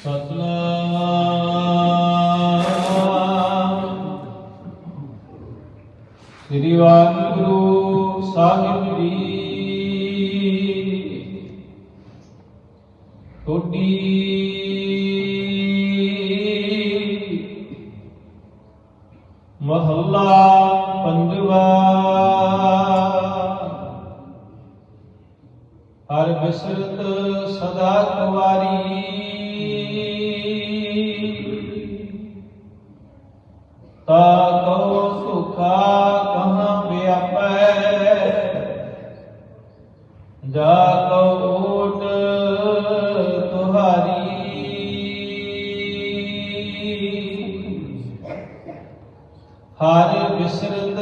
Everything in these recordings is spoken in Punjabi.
ਸਤਨਾਮ। ਸ੍ਰੀ ਵਾਹਿਗੁਰੂ ਸਾਹਿਬ ਜੀ ਟੋਡੀ ਮਹੱਲਾ ਪੰਜਵਾ। ਹਰ ਬਿਸਰਤ ਸਦਾ ਕੁਵਾਰੀ। ਤਾ ਕਉ ਸੁਖਾ ਕਹਾਂ ਵਿਆਪੈ। ਜਾ ਕਉ ਓਟ ਤੁਹਾਰੀ। ਹਰ ਬਿਸਰਤ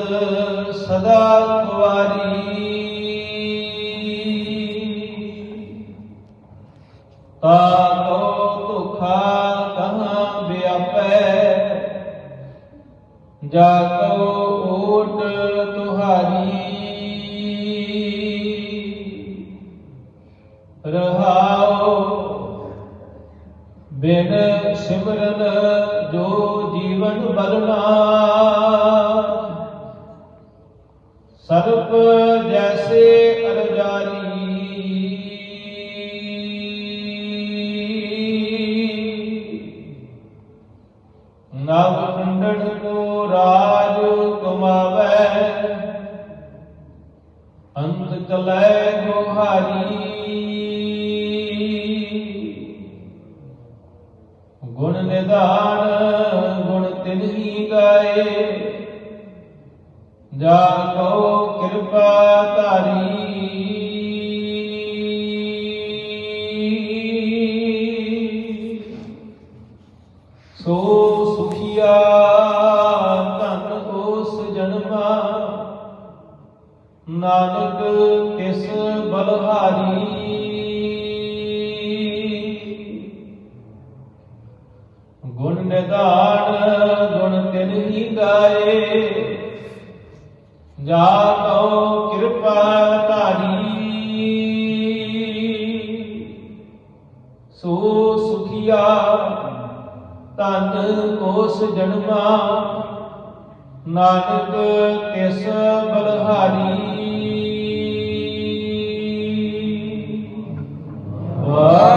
ਸਦਾ ਕੁਵਾਰੀ। ਤਾ ਕੋ ਦੁਖਾ ਕਹਾਂ ਵਿਆਪੈ। ਜਾ ਕੋ ਓਟ ਤੁਹਾਰੀ। ਰਹਾਓ ਬਿਨ ਸਿਮਰਨ ਜੋ ਜੀਵਨ ਬਲਨਾ ਸਰਪ ਨਵ ਖੰਡਨ ਕੋ ਰਾਜ ਕਮਾਵੈ ਅੰਤ ਚਲੈ ਗੋਹਾਰੀ। ਗੁਣ ਨਿਧਾਨ, ਗੁਣ ਤਿਨਹੀ ਗਾਏ। ਜਾ ਕਉ ਕਿਰਪਾ ਧਾਰੀ। ਸੋ ਨਾਨਕ ਤਿਸ ਬਲਹਾਰੀ। ਗੁਣ ਨਿਧਾਨ, ਗੁਣ ਤਿਨ ਹੀ ਗਾਏ। ਜਾ ਕਉ ਕਿਰਪਾ ਧਾਰੀ। ਸੋ ਸੁਖੀਆ ਤਨ ਕੋਸ ਜਨਮਾ। ਨਾਨਕ ਤਿਸ ਬਲਹਾਰੀ। Oh.